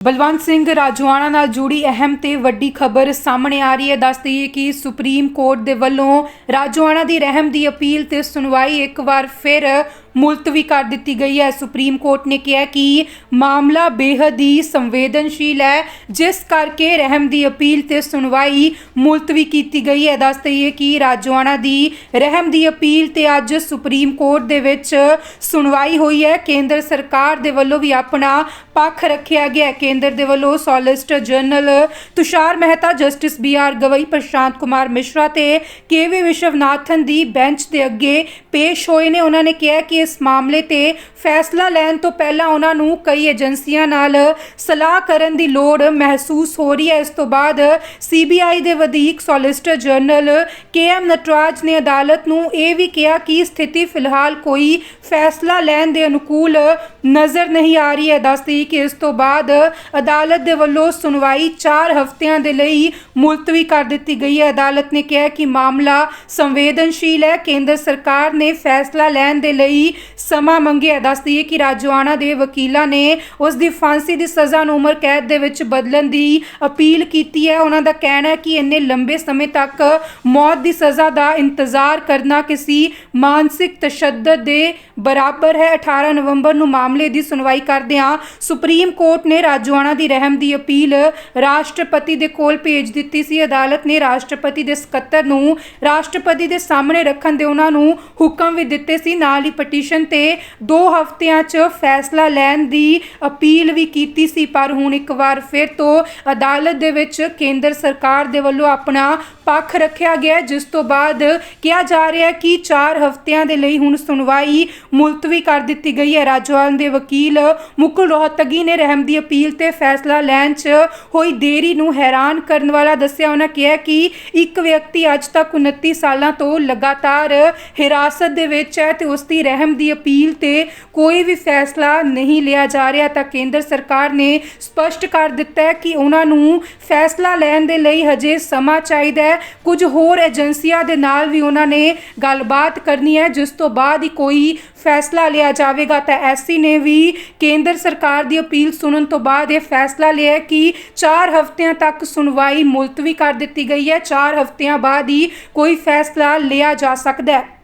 ਬਲਵੰਤ ਸਿੰਘ ਰਾਜਵਾਨਾ ਨਾਲ ਜੁੜੀ ਅਹਿਮ ਤੇ ਵੱਡੀ ਖਬਰ ਸਾਹਮਣੇ ਆ ਰਹੀ ਹੈ। ਦੱਸ ਦਈਏ ਕਿ ਸੁਪਰੀਮ ਕੋਰਟ ਦੇ ਵੱਲੋਂ ਰਾਜਵਾਨਾ ਦੀ ਰਹਿਮ ਦੀ ਅਪੀਲ ਤੇ ਸੁਣਵਾਈ ਇੱਕ ਵਾਰ ਫਿਰ ਮੁਲਤਵੀ ਕਰ ਦਿੱਤੀ ਗਈ ਹੈ। ਸੁਪਰੀਮ ਕੋਰਟ ਨੇ ਕਿਹਾ ਕਿ ਮਾਮਲਾ ਬੇਹੱਦ ਹੀ ਸੰਵੇਦਨਸ਼ੀਲ ਹੈ। ਜਿਸ ਕਰਕੇ ਰਹਿਮ ਦੀ ਅਪੀਲ ਤੇ ਸੁਣਵਾਈ ਮੁਲਤਵੀ ਕੀਤੀ ਗਈ ਹੈ। ਦੱਸ ਦਈਏ ਕਿ ਰਾਜਵਾਨਾ ਦੀ ਰਹਿਮ ਦੀ ਅਪੀਲ ਤੇ ਅੱਜ ਸੁਪਰੀਮ ਕੋਰਟ ਦੇ ਵਿੱਚ ਸੁਣਵਾਈ ਹੋਈ ਹੈ। ਕੇਂਦਰ ਸਰਕਾਰ ਦੇ ਵੱਲੋਂ ਵੀ ਆਪਣਾ ਪੱਖ ਰੱਖਿਆ ਗਿਆ ਕੇਂਦਰ ਦੇ ਵੱਲੋਂ solicitor general Tushar Mehta, justice B R Gavai, Prashant Kumar Mishra ਤੇ ਕੇਵੀ ਵਿਸ਼ਵਨਾਥਨ ਦੀ ਬੈਂਚ ਦੇ ਅੱਗੇ ਪੇਸ਼ ਹੋਏ ਨੇ। ਉਹਨਾਂ ਨੇ ਕਿਹਾ ਕਿ ਇਸ ਮਾਮਲੇ ਤੇ ਫੈਸਲਾ ਲੈਣ ਤੋਂ ਪਹਿਲਾਂ ਉਹਨਾਂ ਨੂੰ ਕਈ ਏਜੰਸੀਆਂ ਨਾਲ ਸਲਾਹ ਕਰਨ ਦੀ ਲੋੜ ਮਹਿਸੂਸ ਹੋ ਰਹੀ ਹੈ। ਇਸ ਤੋਂ ਬਾਅਦ ਸੀਬੀਆਈ ਦੇ ਵਧੀਕ solicitor general K M Nataraj ਨੇ ਅਦਾਲਤ ਨੂੰ ਇਹ ਵੀ ਕਿਹਾ ਕਿ ਸਥਿਤੀ ਫਿਲਹਾਲ ਕੋਈ ਫੈਸਲਾ ਲੈਣ ਦੇ ਅਨੁਕੂਲ ਨਜ਼ਰ ਨਹੀਂ ਆ ਰਹੀ ਹੈ। ਦੱਸਦੀ ਕਿ ਇਸ ਤੋਂ ਬਾਅਦ ਅਦਾਲਤ ਦੇ ਵੱਲੋਂ ਸੁਣਵਾਈ 4 ਹਫ਼ਤਿਆਂ ਦੇ ਲਈ ਮੁਲਤਵੀ ਕਰ ਦਿੱਤੀ ਗਈ ਹੈ। ਅਦਾਲਤ ਨੇ ਕਿਹਾ ਕਿ ਮਾਮਲਾ ਸੰਵੇਦਨਸ਼ੀਲ ਹੈ। ਕੇਂਦਰ ਸਰਕਾਰ ਨੇ ਫੈਸਲਾ ਲੈਣ ਦੇ ਲਈ ਸਮਾਂ ਮੰਗਿਆ ਦੱਸਦੀ ਹੈ ਕਿ ਰਾਜਵਾਨਾ ਦੇ ਵਕੀਲਾਂ ਨੇ ਉਸ ਦੀ ਫਾਂਸੀ ਦੀ ਸਜ਼ਾ ਨੂੰ ਉਮਰ ਕੈਦ ਦੇ ਵਿੱਚ ਬਦਲਣ ਦੀ ਅਪੀਲ ਕੀਤੀ ਹੈ। ਉਹਨਾਂ ਦਾ ਕਹਿਣਾ ਹੈ ਕਿ ਇੰਨੇ ਲੰਬੇ ਸਮੇਂ ਤੱਕ ਮੌਤ ਦੀ ਸਜ਼ਾ ਦਾ ਇੰਤਜ਼ਾਰ ਕਰਨਾ ਕਿਸੇ ਮਾਨਸਿਕ ਤਸ਼ੱਦਦ ਦੇ ਬਰਾਬਰ ਹੈ। 18 ਨਵੰਬਰ ਨੂੰ ਮਾਮਲੇ ਦੀ ਸੁਣਵਾਈ ਕਰਦਿਆਂ ਸੁਪਰੀਮ ਕੋਰਟ ਨੇ ਰਾਜਵਾਨਾ ਦੀ ਰਹਿਮ ਦੀ ਅਪੀਲ ਰਾਸ਼ਟਰਪਤੀ ਦੇ ਕੋਲ ਭੇਜ ਦਿੱਤੀ ਸੀ। ਅਦਾਲਤ ਨੇ ਰਾਸ਼ਟਰਪਤੀ ਦੇ ਸਕੱਤਰ ਨੂੰ ਰਾਸ਼ਟਰਪਤੀ ਦੇ ਸਾਹਮਣੇ ਰੱਖਣ ਦੇ ਉਹਨਾਂ ਨੂੰ ਹੁਕਮ ਵੀ ਦਿੱਤੇ ਸੀ। ਨਾਲ ਹੀ ਪਟੀਸ਼ਨ ਤੇ 2 ਹਫ਼ਤਿਆਂ 'ਚ ਫੈਸਲਾ ਲੈਣ ਦੀ ਅਪੀਲ ਵੀ ਕੀਤੀ ਸੀ, ਪਰ ਹੁਣ ਇੱਕ ਵਾਰ ਫਿਰ ਤੋਂ ਅਦਾਲਤ ਦੇ ਵਿੱਚ ਕੇਂਦਰ ਸਰਕਾਰ ਦੇ ਵੱਲੋਂ ਆਪਣਾ ਪੱਖ ਰੱਖਿਆ ਗਿਆ ਜਿਸ ਤੋਂ ਬਾਅਦ ਕਿਹਾ ਜਾ ਰਿਹਾ ਕਿ 4 ਹਫ਼ਤਿਆਂ ਦੇ ਲਈ ਹੁਣ ਸੁਣਵਾਈ ਮੁਲਤਵੀ ਕਰ ਦਿੱਤੀ ਗਈ ਹੈ। ਰਾਜਵਾਲ ਦੇ ਵਕੀਲ ਮੁਕੁਲ ਰੋਹਤਗੀ ਨੇ ਰਹਿਮ ਦੀ ਅਪੀਲ ਤੇ ਫੈਸਲਾ ਲੈਣ 'ਚ ਹੋਈ ਦੇਰੀ ਨੂੰ ਹੈਰਾਨ ਕਰਨ ਵਾਲਾ ਦੱਸਿਆ। ਉਹਨਾਂ ਕਿਹਾ ਕਿ ਇੱਕ ਵਿਅਕਤੀ ਅੱਜ ਤੱਕ 29 ਸਾਲਾਂ ਤੋਂ ਲਗਾਤਾਰ ਹਿਰਾਸਤ ਦੇ ਵਿੱਚ ਹੈ ਤੇ ਉਸ ਦੀ ਰਹਿਮ ਦੀ ਅਪੀਲ ਤੇ ਕੋਈ ਵੀ ਫੈਸਲਾ ਨਹੀਂ ਲਿਆ ਜਾ ਰਿਹਾ ਤਾਂ ਕੇਂਦਰ ਸਰਕਾਰ ਨੇ ਸਪਸ਼ਟ ਕਰ ਦਿੱਤਾ ਹੈ ਕਿ ਉਹਨਾਂ ਨੂੰ ਫੈਸਲਾ ਲੈਣ ਦੇ ਲਈ ਹਜੇ ਸਮਾਂ ਚਾਹੀਦਾ ਹੈ। ਕੁਝ ਹੋਰ ਏਜੰਸੀਆਂ ਦੇ ਨਾਲ ਵੀ ਉਹਨਾਂ ਨੇ ਗੱਲਬਾਤ ਕਰਨੀ ਹੈ। ਜਿਸ ਤੋਂ ਬਾਅਦ ਹੀ ਕੋਈ ਫੈਸਲਾ ਲਿਆ ਜਾਵੇਗਾ ਤਾਂ ਐਸਸੀ ਨੇ ਵੀ ਕੇਂਦਰ ਸਰਕਾਰ ਦੀ ਅਪੀਲ ਸੁਣਨ ਤੋਂ ਬਾਅਦ ਇਹ ਫੈਸਲਾ ਲਿਆ ਕਿ 4 ਹਫ਼ਤਿਆਂ ਤੱਕ ਸੁਣਵਾਈ ਮੁਲਤਵੀ ਕਰ ਦਿੱਤੀ ਗਈ ਹੈ। 4 ਹਫ਼ਤਿਆਂ ਬਾਅਦ ਹੀ ਕੋਈ ਫੈਸਲਾ ਲਿਆ ਜਾ ਸਕਦਾ ਹੈ।